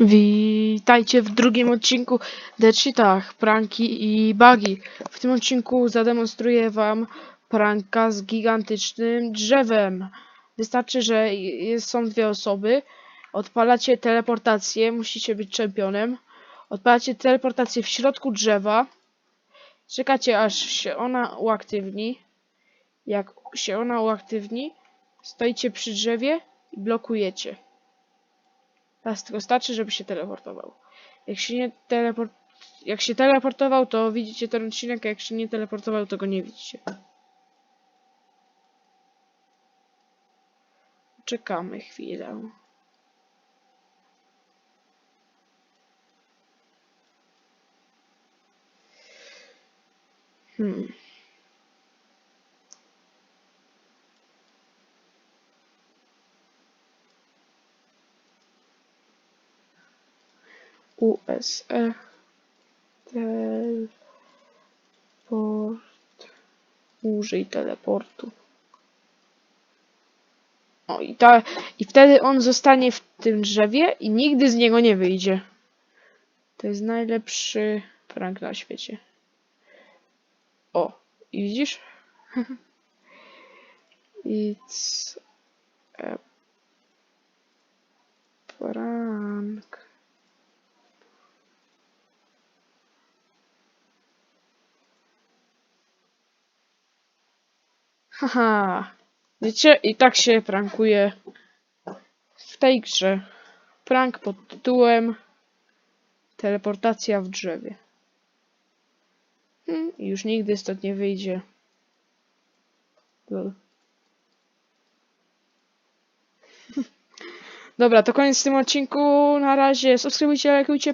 Witajcie w drugim odcinku The Cheatach, pranki i bugi. W tym odcinku zademonstruję wam pranka z gigantycznym drzewem. Wystarczy, że jest, są dwie osoby, odpalacie teleportację, musicie być czempionem, odpalacie teleportację w środku drzewa, czekacie aż się ona uaktywni. Jak się ona uaktywni, stoicie przy drzewie i blokujecie. Teraz tylko starczy, żeby się teleportował. Jak się nie teleport... Jak się teleportował, to widzicie ten odcinek, a jak się nie teleportował, to go nie widzicie. Czekamy chwilę. Hmm. USE teleport użyj teleportu. O i ta i wtedy on zostanie w tym drzewie i nigdy z niego nie wyjdzie. To jest najlepszy prank na świecie. O i widzisz? It's a prank Haha. Wiecie, i tak się prankuje w tej grze. Prank pod tytułem Teleportacja w drzewie. Hmm, już nigdy stąd nie wyjdzie. Lol. Dobra, to koniec w tym odcinku. Na razie subskrybujcie, lajkujcie.